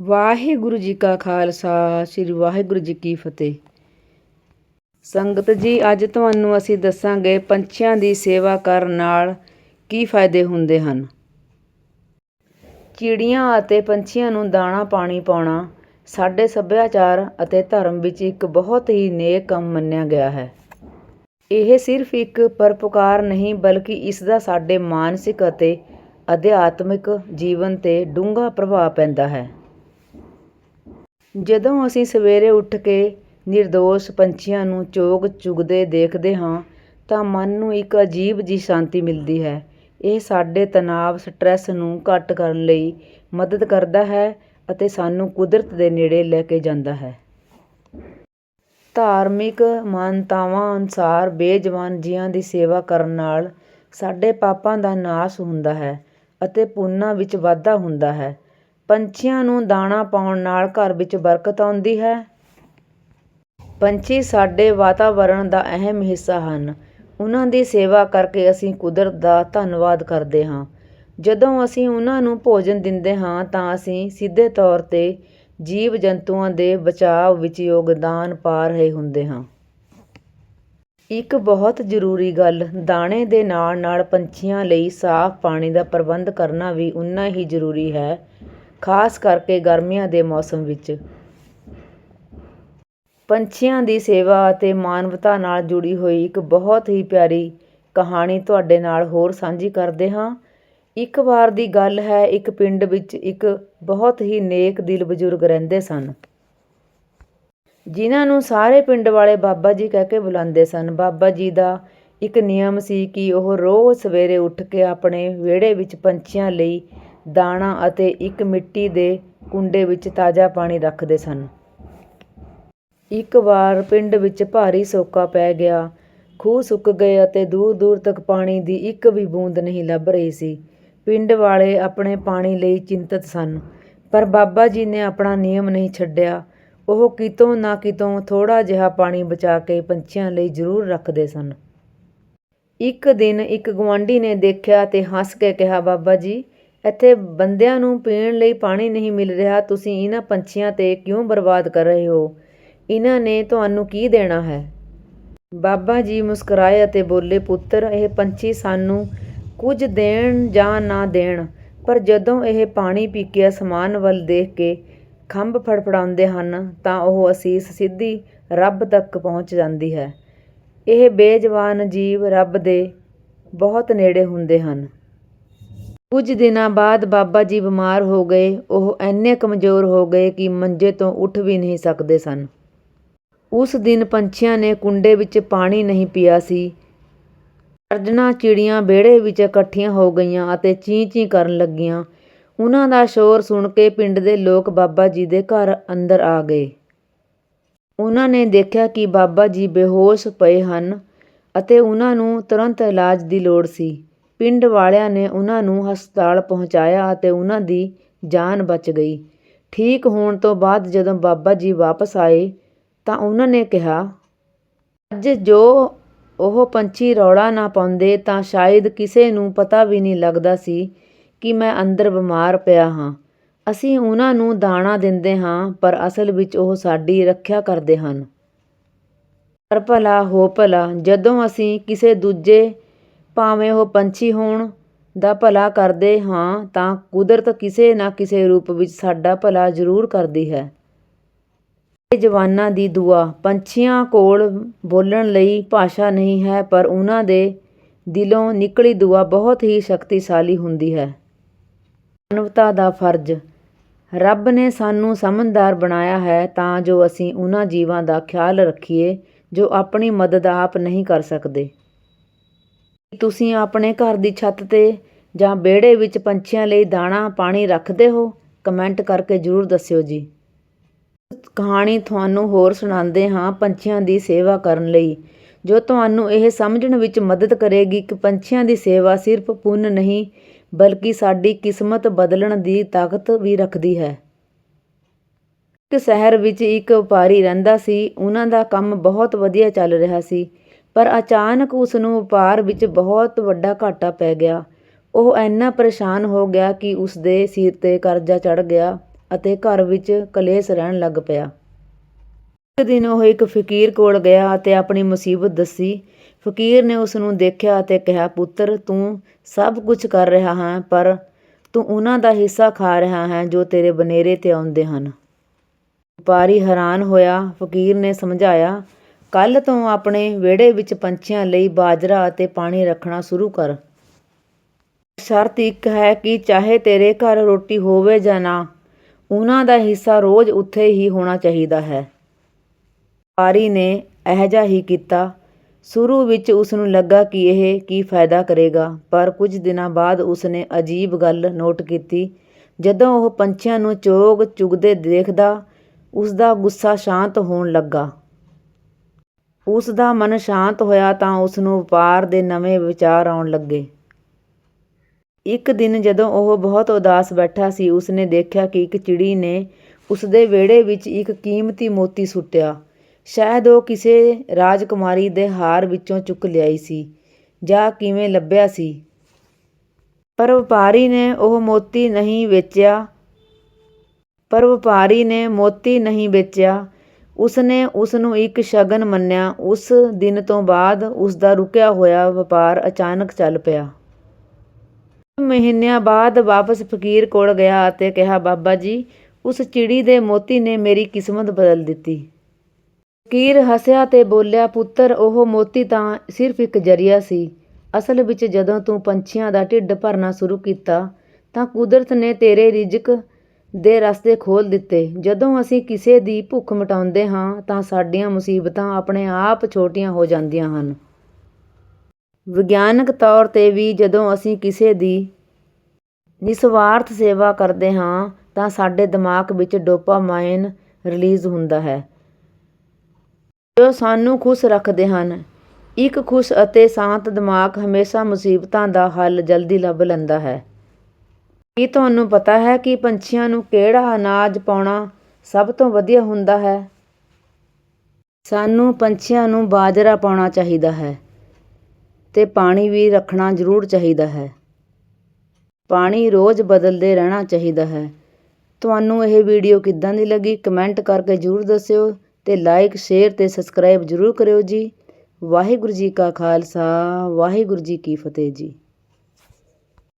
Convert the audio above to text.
ਵਾਹਿਗੁਰੂ ਜੀ ਕਾ ਖਾਲਸਾ, ਸ੍ਰੀ ਵਾਹਿਗੁਰੂ ਜੀ ਕੀ ਫਤਿਹ। ਸੰਗਤ ਜੀ, ਅੱਜ ਤੁਹਾਨੂੰ ਅਸੀਂ ਦੱਸਾਂਗੇ ਪੰਛੀਆਂ ਦੀ ਸੇਵਾ ਕਰਨ ਨਾਲ ਕੀ ਫਾਇਦੇ ਹੁੰਦੇ ਹਨ। ਚਿੜੀਆਂ ਅਤੇ ਪੰਛੀਆਂ ਨੂੰ ਦਾਣਾ ਪਾਣੀ ਪਾਉਣਾ ਸਾਡੇ ਸੱਭਿਆਚਾਰ ਅਤੇ ਧਰਮ ਵਿੱਚ ਇੱਕ ਬਹੁਤ ਹੀ ਨੇਕ ਕੰਮ ਮੰਨਿਆ ਗਿਆ ਹੈ। ਇਹ ਸਿਰਫ ਇੱਕ ਪਰਪਕਾਰ ਨਹੀਂ, ਬਲਕਿ ਇਸ ਦਾ ਸਾਡੇ ਮਾਨਸਿਕ ਅਤੇ ਅਧਿਆਤਮਿਕ ਜੀਵਨ 'ਤੇ ਡੂੰਘਾ ਪ੍ਰਭਾਵ ਪੈਂਦਾ ਹੈ। ਜਦੋਂ ਅਸੀਂ ਸਵੇਰੇ ਉੱਠ ਕੇ ਨਿਰਦੋਸ਼ ਪੰਛੀਆਂ ਨੂੰ ਚੋਗ ਚੁਗਦੇ ਦੇਖਦੇ ਹਾਂ, ਤਾਂ ਮਨ ਨੂੰ ਇੱਕ ਅਜੀਬ ਜਿਹੀ ਸ਼ਾਂਤੀ ਮਿਲਦੀ ਹੈ। ਇਹ ਸਾਡੇ ਤਣਾਅ, ਸਟ੍ਰੈਸ ਨੂੰ ਘੱਟ ਕਰਨ ਲਈ ਮਦਦ ਕਰਦਾ ਹੈ ਅਤੇ ਸਾਨੂੰ ਕੁਦਰਤ ਦੇ ਨੇੜੇ ਲੈ ਕੇ ਜਾਂਦਾ ਹੈ। ਧਾਰਮਿਕ ਮਾਨਤਾਵਾਂ ਅਨੁਸਾਰ ਬੇਜਵਾਨ ਜੀਆਂ ਦੀ ਸੇਵਾ ਕਰਨ ਨਾਲ ਸਾਡੇ ਪਾਪਾਂ ਦਾ ਨਾਸ਼ ਹੁੰਦਾ ਹੈ ਅਤੇ ਪੁੰਨਾਂ ਵਿੱਚ ਵਾਧਾ ਹੁੰਦਾ ਹੈ। ਪੰਛੀਆਂ ਨੂੰ ਦਾਣਾ ਪਾਉਣ ਨਾਲ ਘਰ ਵਿੱਚ ਬਰਕਤ ਆਉਂਦੀ ਹੈ। ਪੰਛੀ ਸਾਡੇ ਵਾਤਾਵਰਣ ਦਾ ਅਹਿਮ ਹਿੱਸਾ ਹਨ। ਉਹਨਾਂ ਦੀ ਸੇਵਾ ਕਰਕੇ ਅਸੀਂ ਕੁਦਰਤ ਦਾ ਧੰਨਵਾਦ ਕਰਦੇ ਹਾਂ। ਜਦੋਂ ਅਸੀਂ ਉਹਨਾਂ ਨੂੰ ਭੋਜਨ ਦਿੰਦੇ ਹਾਂ ਤਾਂ ਅਸੀਂ ਸਿੱਧੇ ਤੌਰ 'ਤੇ ਜੀਵ ਜੰਤੂਆਂ ਦੇ ਬਚਾਅ ਵਿੱਚ ਯੋਗਦਾਨ ਪਾ ਰਹੇ ਹੁੰਦੇ ਹਾਂ। ਇੱਕ ਬਹੁਤ ਜ਼ਰੂਰੀ ਗੱਲ, ਦਾਣੇ ਦੇ ਨਾਲ ਨਾਲ ਪੰਛੀਆਂ ਲਈ ਸਾਫ਼ ਪਾਣੀ ਦਾ ਪ੍ਰਬੰਧ ਕਰਨਾ ਵੀ ਉਨਾ ਹੀ ਜ਼ਰੂਰੀ ਹੈ। ਖਾਸ ਕਰਕੇ ਗਰਮੀਆਂ ਦੇ ਮੌਸਮ ਵਿੱਚ। ਪੰਛੀਆਂ ਦੀ ਸੇਵਾ ਅਤੇ ਮਾਨਵਤਾ ਨਾਲ ਜੁੜੀ ਹੋਈ ਇੱਕ ਬਹੁਤ ਹੀ ਪਿਆਰੀ ਕਹਾਣੀ ਤੁਹਾਡੇ ਨਾਲ ਹੋਰ ਸਾਂਝੀ ਕਰਦੇ ਹਾਂ। ਇੱਕ ਵਾਰ ਦੀ ਗੱਲ ਹੈ, ਇੱਕ ਪਿੰਡ ਵਿੱਚ ਇੱਕ ਬਹੁਤ ਹੀ ਨੇਕ ਦਿਲ ਬਜ਼ੁਰਗ ਰਹਿੰਦੇ ਸਨ। ਜਿਨ੍ਹਾਂ ਨੂੰ ਸਾਰੇ ਪਿੰਡ ਵਾਲੇ ਬਾਬਾ ਜੀ ਕਹਿ ਕੇ ਬੁਲਾਉਂਦੇ ਸਨ। ਬਾਬਾ ਜੀ ਦਾ ਇੱਕ ਨਿਯਮ ਸੀ ਕਿ ਉਹ ਰੋਜ਼ ਸਵੇਰੇ ਉੱਠ ਕੇ ਆਪਣੇ ਵਿਹੜੇ ਵਿੱਚ ਪੰਛੀਆਂ ਲਈ ਦਾਣਾ ਅਤੇ ਇੱਕ ਮਿੱਟੀ ਦੇ ਕੁੰਡੇ ਵਿੱਚ ਤਾਜ਼ਾ ਪਾਣੀ ਰੱਖਦੇ ਸਨ। ਇੱਕ ਵਾਰ ਪਿੰਡ ਵਿੱਚ ਭਾਰੀ ਸੋਕਾ ਪੈ ਗਿਆ। ਖੂਹ ਸੁੱਕ ਗਏ ਅਤੇ ਦੂਰ ਦੂਰ ਤੱਕ ਪਾਣੀ ਦੀ ਇੱਕ ਵੀ ਬੂੰਦ ਨਹੀਂ ਲੱਭ ਰਹੀ ਸੀ। ਪਿੰਡ ਵਾਲੇ ਆਪਣੇ ਪਾਣੀ ਲਈ ਚਿੰਤਤ ਸਨ, ਪਰ ਬਾਬਾ ਜੀ ਨੇ ਆਪਣਾ ਨਿਯਮ ਨਹੀਂ ਛੱਡਿਆ। ਉਹ ਕਿਤੋਂ ਨਾ ਕਿਤੋਂ ਥੋੜ੍ਹਾ ਜਿਹਾ ਪਾਣੀ ਬਚਾ ਕੇ ਪੰਛੀਆਂ ਲਈ ਜ਼ਰੂਰ ਰੱਖਦੇ ਸਨ। ਇੱਕ ਦਿਨ ਇੱਕ ਗੁਆਂਢੀ ਨੇ ਦੇਖਿਆ ਤੇ ਹੱਸ ਕੇ ਕਿਹਾ, ਬਾਬਾ ਜੀ ਇੱਥੇ ਬੰਦਿਆਂ ਨੂੰ ਪੀਣ ਲਈ ਪਾਣੀ ਨਹੀਂ ਮਿਲ ਰਿਹਾ, ਤੁਸੀਂ ਇਹਨਾਂ ਪੰਛੀਆਂ ਤੇ ਕਿਉਂ ਬਰਬਾਦ ਕਰ ਰਹੇ ਹੋ? ਇਹਨਾਂ ਨੇ ਤੁਹਾਨੂੰ ਕੀ ਦੇਣਾ ਹੈ? ਬਾਬਾ ਜੀ ਮੁਸਕਰਾਏ ਅਤੇ ਬੋਲੇ, ਪੁੱਤਰ, ਇਹ ਪੰਛੀ ਸਾਨੂੰ ਕੁਝ ਦੇਣ ਜਾਂ ਨਾ ਦੇਣ, ਪਰ ਜਦੋਂ ਇਹ ਪਾਣੀ ਪੀ ਕੇ ਅਸਮਾਨ ਵੱਲ ਦੇਖ ਕੇ ਖੰਭ ਫੜਫੜਾਉਂਦੇ ਹਨ, ਤਾਂ ਉਹ ਅਸੀਸ ਸਿੱਧੀ ਰੱਬ ਤੱਕ ਪਹੁੰਚ ਜਾਂਦੀ ਹੈ। ਇਹ ਬੇਜਵਾਨ ਜੀਵ ਰੱਬ ਦੇ ਬਹੁਤ ਨੇੜੇ ਹੁੰਦੇ ਹਨ। ਕੁਝ ਦਿਨਾਂ ਬਾਅਦ ਬਾਬਾ ਜੀ ਬਿਮਾਰ ਹੋ ਗਏ। ਉਹ ਐਨੇ ਕਮਜ਼ੋਰ ਹੋ ਗਏ ਕਿ ਮੰਜੇ ਤੋਂ ਉੱਠ ਵੀ ਨਹੀਂ ਸਕਦੇ ਸਨ। ਉਸ ਦਿਨ ਪੰਛੀਆਂ ਨੇ ਕੁੰਡੇ ਵਿੱਚ ਪਾਣੀ ਨਹੀਂ ਪੀਆ ਸੀ। ਅਰਜਨਾ ਚਿੜੀਆਂ ਵਿਹੜੇ ਵਿੱਚ ਇਕੱਠੀਆਂ ਹੋ ਗਈਆਂ ਅਤੇ ਚੀਂ ਚੀਂ ਕਰਨ ਲੱਗੀਆਂ। ਉਹਨਾਂ ਦਾ ਸ਼ੋਰ ਸੁਣ ਕੇ ਪਿੰਡ ਦੇ ਲੋਕ ਬਾਬਾ ਜੀ ਦੇ ਘਰ ਅੰਦਰ ਆ ਗਏ। ਉਹਨਾਂ ਨੇ ਦੇਖਿਆ ਕਿ ਬਾਬਾ ਜੀ ਬੇਹੋਸ਼ ਪਏ ਹਨ ਅਤੇ ਉਹਨਾਂ ਨੂੰ ਤੁਰੰਤ ਇਲਾਜ ਦੀ ਲੋੜ ਸੀ। ਪਿੰਡ ਵਾਲਿਆਂ ਨੇ ਉਹਨਾਂ ਨੂੰ ਹਸਪਤਾਲ ਪਹੁੰਚਾਇਆ ਅਤੇ ਉਹਨਾਂ ਦੀ ਜਾਨ ਬਚ ਗਈ। ਠੀਕ ਹੋਣ ਤੋਂ ਬਾਅਦ ਜਦੋਂ ਬਾਬਾ ਜੀ ਵਾਪਸ ਆਏ ਤਾਂ ਉਹਨਾਂ ਨੇ ਕਿਹਾ, ਅੱਜ ਜੋ ਉਹ ਪੰਛੀ ਰੌਲਾ ਨਾ ਪਾਉਂਦੇ ਤਾਂ ਸ਼ਾਇਦ ਕਿਸੇ ਨੂੰ ਪਤਾ ਵੀ ਨਹੀਂ ਲੱਗਦਾ ਸੀ ਕਿ ਮੈਂ ਅੰਦਰ ਬਿਮਾਰ ਪਿਆ ਹਾਂ। ਅਸੀਂ ਉਹਨਾਂ ਨੂੰ ਦਾਣਾ ਦਿੰਦੇ ਹਾਂ, ਪਰ ਅਸਲ ਵਿੱਚ ਉਹ ਸਾਡੀ ਰੱਖਿਆ ਕਰਦੇ ਹਨ। ਪਰ ਭਲਾ ਹੋ ਭਲਾ, ਜਦੋਂ ਅਸੀਂ ਕਿਸੇ ਦੂਜੇ ਭਾਵੇਂ ਉਹ ਪੰਛੀ ਹੋਣ ਦਾ ਭਲਾ ਕਰਦੇ ਹਾਂ, ਤਾਂ ਕੁਦਰਤ ਕਿਸੇ ਨਾ ਕਿਸੇ ਰੂਪ ਵਿੱਚ ਸਾਡਾ ਭਲਾ ਜ਼ਰੂਰ ਕਰਦੀ ਹੈ। ਜਵਾਨਾਂ ਦੀ ਦੁਆ। ਪੰਛੀਆਂ ਕੋਲ ਬੋਲਣ ਲਈ ਭਾਸ਼ਾ ਨਹੀਂ ਹੈ, ਪਰ ਉਹਨਾਂ ਦੇ ਦਿਲੋਂ ਨਿਕਲੀ ਦੁਆ ਬਹੁਤ ਹੀ ਸ਼ਕਤੀਸ਼ਾਲੀ ਹੁੰਦੀ ਹੈ। ਮਾਨਵਤਾ ਦਾ ਫਰਜ਼। ਰੱਬ ਨੇ ਸਾਨੂੰ ਸਮਝਦਾਰ ਬਣਾਇਆ ਹੈ, ਤਾਂ ਜੋ ਅਸੀਂ ਉਹਨਾਂ ਜੀਵਾਂ ਦਾ ਖਿਆਲ ਰੱਖੀਏ, ਜੋ ਆਪਣੀ ਮਦਦ ਆਪ ਨਹੀਂ ਕਰ ਸਕਦੇ। ਤੁਸੀਂ ਆਪਣੇ ਘਰ ਦੀ ਛੱਤ ਤੇ ਜਾਂ ਵਿਹੜੇ ਵਿੱਚ ਪੰਛੀਆਂ ਲਈ ਦਾਣਾ, ਪਾਣੀ ਰੱਖਦੇ ਹੋ? ਕਮੈਂਟ ਕਰਕੇ ਜ਼ਰੂਰ ਦੱਸਿਓ ਜੀ। ਕਹਾਣੀ ਤੁਹਾਨੂੰ ਹੋਰ ਸੁਣਾਉਂਦੇ ਹਾਂ ਪੰਛੀਆਂ ਦੀ ਸੇਵਾ ਕਰਨ ਲਈ। ਜੋ ਤੁਹਾਨੂੰ ਇਹ ਸਮਝਣ ਵਿੱਚ ਮਦਦ ਕਰੇਗੀ ਕਿ ਪੰਛੀਆਂ ਦੀ ਸੇਵਾ ਸਿਰਫ ਪੁੰਨ ਨਹੀਂ, ਬਲਕਿ ਸਾਡੀ ਕਿਸਮਤ ਬਦਲਣ ਦੀ ਤਾਕਤ ਵੀ ਰੱਖਦੀ ਹੈ। ਇੱਕ ਸ਼ਹਿਰ ਵਿੱਚ ਇੱਕ ਵਪਾਰੀ ਰਹਿੰਦਾ ਸੀ। ਉਹਨਾਂ ਦਾ ਕੰਮ ਬਹੁਤ ਵਧੀਆ ਚੱਲ ਰਿਹਾ ਸੀ। ਪਰ ਅਚਾਨਕ ਉਸ ਨੂੰ ਵਪਾਰ ਵਿੱਚ ਬਹੁਤ ਵੱਡਾ ਘਾਟਾ ਪੈ ਗਿਆ ਉਹ ਇੰਨਾ ਪਰੇਸ਼ਾਨ ਹੋ ਗਿਆ ਕਿ ਉਸ ਦੇ ਸਿਰ 'ਤੇ ਕਰਜ਼ਾ ਚੜ੍ਹ ਗਿਆ ਅਤੇ ਘਰ ਵਿੱਚ ਕਲੇਸ਼ ਰਹਿਣ ਲੱਗ ਪਿਆ। ਇੱਕ ਦਿਨ ਉਹ ਇੱਕ ਫ਼ਕੀਰ ਕੋਲ ਗਿਆ ਅਤੇ ਆਪਣੀ ਮੁਸੀਬਤ ਦੱਸੀ। ਫ਼ਕੀਰ ਨੇ ਉਸ ਨੂੰ ਦੇਖਿਆ ਅਤੇ ਕਿਹਾ, ਪੁੱਤਰ ਤੂੰ ਸਭ ਕੁਝ ਕਰ ਰਿਹਾ ਹੈ ਪਰ ਤੂੰ ਉਹਨਾਂ ਦਾ ਹਿੱਸਾ ਖਾ ਰਿਹਾ ਹੈ ਜੋ ਤੇਰੇ ਬਨੇਰੇ ਤੇ ਆਉਂਦੇ ਹਨ। ਵਪਾਰੀ ਹੈਰਾਨ ਹੋਇਆ। ਫ਼ਕੀਰ ਨੇ ਸਮਝਾਇਆ, ਕੱਲ੍ਹ ਤੋਂ ਆਪਣੇ ਵਿਹੜੇ ਵਿੱਚ ਪੰਛੀਆਂ ਲਈ ਬਾਜਰਾ ਅਤੇ ਪਾਣੀ ਰੱਖਣਾ ਸ਼ੁਰੂ ਕਰ। ਸ਼ਰਤ ਇੱਕ ਹੈ ਕਿ ਚਾਹੇ ਤੇਰੇ ਘਰ ਰੋਟੀ ਹੋਵੇ ਜਾਂ ਨਾ, ਉਹਨਾਂ ਦਾ ਹਿੱਸਾ ਰੋਜ਼ ਉੱਥੇ ਹੀ ਹੋਣਾ ਚਾਹੀਦਾ ਹੈ। ਵਪਾਰੀ ਨੇ ਅਜਿਹਾ ਹੀ ਕੀਤਾ। ਸ਼ੁਰੂ ਵਿੱਚ ਉਸ ਨੂੰ ਲੱਗਾ ਕਿ ਇਹ ਕੀ ਫਾਇਦਾ ਕਰੇਗਾ, ਪਰ ਕੁਝ ਦਿਨਾਂ ਬਾਅਦ ਉਸ ਨੇ ਅਜੀਬ ਗੱਲ ਨੋਟ ਕੀਤੀ। ਜਦੋਂ ਉਹ ਪੰਛੀਆਂ ਨੂੰ ਚੋਗ ਚੁਗਦੇ ਦੇਖਦਾ, ਉਸ ਦਾ ਗੁੱਸਾ ਸ਼ਾਂਤ ਹੋਣ ਲੱਗਾ। ਉਸ ਦਾ ਮਨ ਸ਼ਾਂਤ ਹੋਇਆ ਤਾਂ ਉਸ ਨੂੰ ਵਪਾਰ ਦੇ ਨਵੇਂ ਵਿਚਾਰ ਆਉਣ ਲੱਗੇ। ਇੱਕ ਦਿਨ ਜਦੋਂ ਉਹ ਬਹੁਤ ਉਦਾਸ ਬੈਠਾ ਸੀ, ਉਸਨੇ ਦੇਖਿਆ ਕਿ ਇੱਕ ਚਿੜੀ ਨੇ ਉਸਦੇ ਵਿਹੜੇ ਵਿੱਚ ਇੱਕ ਕੀਮਤੀ ਮੋਤੀ ਸੁੱਟਿਆ। ਸ਼ਾਇਦ ਉਹ ਕਿਸੇ ਰਾਜਕੁਮਾਰੀ ਦੇ ਹਾਰ ਵਿੱਚੋਂ ਚੁੱਕ ਲਿਆਈ ਸੀ ਜਾਂ ਕਿਵੇਂ ਲੱਭਿਆ ਸੀ। ਪਰ ਵਪਾਰੀ ਨੇ ਉਹ ਮੋਤੀ ਨਹੀਂ ਵੇਚਿਆ। ਪਰ ਵਪਾਰੀ ਨੇ ਮੋਤੀ ਨਹੀਂ ਵੇਚਿਆ। ਉਸ ਨੇ ਉਸ ਨੂੰ ਇੱਕ ਸ਼ਗਨ ਮੰਨਿਆ। ਉਸ ਦਿਨ ਤੋਂ ਬਾਅਦ ਉਸ ਦਾ ਰੁਕਿਆ ਹੋਇਆ ਵਪਾਰ ਅਚਾਨਕ ਚੱਲ ਪਿਆ। ਮਹੀਨਿਆਂ ਬਾਅਦ ਵਾਪਸ ਫ਼ਕੀਰ ਕੋਲ ਗਿਆ ਅਤੇ ਕਿਹਾ, ਬਾਬਾ ਜੀ, ਉਸ ਚਿੜੀ ਦੇ ਮੋਤੀ ਨੇ ਮੇਰੀ ਕਿਸਮਤ ਬਦਲ ਦਿੱਤੀ। ਫ਼ਕੀਰ ਹੱਸਿਆ ਤੇ ਬੋਲਿਆ, ਪੁੱਤਰ ਉਹ ਮੋਤੀ ਤਾਂ ਸਿਰਫ਼ ਇੱਕ ਜ਼ਰੀਆ ਸੀ। ਅਸਲ ਵਿੱਚ ਜਦੋਂ ਤੂੰ ਪੰਛੀਆਂ ਦਾ ਢਿੱਡ ਭਰਨਾ ਸ਼ੁਰੂ ਕੀਤਾ ਤਾਂ ਕੁਦਰਤ ਨੇ ਤੇਰੇ ਰਿਜ਼ਕ ਦੇ ਰਸਤੇ ਖੋਲ੍ਹ ਦਿੱਤੇ। ਜਦੋਂ ਅਸੀਂ ਕਿਸੇ ਦੀ ਭੁੱਖ ਮਿਟਾਉਂਦੇ ਹਾਂ ਤਾਂ ਸਾਡੀਆਂ ਮੁਸੀਬਤਾਂ ਆਪਣੇ ਆਪ ਛੋਟੀਆਂ ਹੋ ਜਾਂਦੀਆਂ ਹਨ। ਵਿਗਿਆਨਕ ਤੌਰ ਤੇ ਵੀ ਜਦੋਂ ਅਸੀਂ ਕਿਸੇ ਦੀ ਨਿਸਵਾਰਥ ਸੇਵਾ ਕਰਦੇ ਹਾਂ ਤਾਂ ਸਾਡੇ ਦਿਮਾਗ ਵਿੱਚ ਡੋਪਾਮਾਈਨ ਰਿਲੀਜ਼ ਹੁੰਦਾ ਹੈ, ਜੋ ਸਾਨੂੰ ਖੁਸ਼ ਰੱਖਦੇ ਹਨ। ਇੱਕ ਖੁਸ਼ ਅਤੇ ਸ਼ਾਂਤ ਦਿਮਾਗ ਹਮੇਸ਼ਾ ਮੁਸੀਬਤਾਂ ਦਾ ਹੱਲ ਜਲਦੀ ਲੱਭ ਲੈਂਦਾ ਹੈ। ਕੀ ਤੁਹਾਨੂੰ ਪਤਾ ਹੈ ਕਿ ਪੰਛੀਆਂ ਨੂੰ ਕਿਹੜਾ ਅਨਾਜ ਪਾਉਣਾ ਸਭ ਤੋਂ ਵਧੀਆ ਹੁੰਦਾ ਹੈ? ਸਾਨੂੰ ਪੰਛੀਆਂ ਨੂੰ ਬਾਜਰਾ ਪਾਉਣਾ ਚਾਹੀਦਾ ਹੈ ਅਤੇ ਪਾਣੀ ਵੀ ਰੱਖਣਾ ਜ਼ਰੂਰ ਚਾਹੀਦਾ ਹੈ। ਪਾਣੀ ਰੋਜ਼ ਬਦਲਦੇ ਰਹਿਣਾ ਚਾਹੀਦਾ ਹੈ। ਤੁਹਾਨੂੰ ਇਹ ਵੀਡੀਓ ਕਿੱਦਾਂ ਦੀ ਲੱਗੀ, ਕਮੈਂਟ ਕਰਕੇ ਜ਼ਰੂਰ ਦੱਸਿਓ ਅਤੇ ਲਾਈਕ, ਸ਼ੇਅਰ ਅਤੇ ਸਬਸਕ੍ਰਾਈਬ ਜ਼ਰੂਰ ਕਰਿਓ ਜੀ। ਵਾਹਿਗੁਰੂ ਜੀ ਕਾ ਖਾਲਸਾ, ਵਾਹਿਗੁਰੂ ਜੀ ਕੀ ਫਤਿਹ ਜੀ।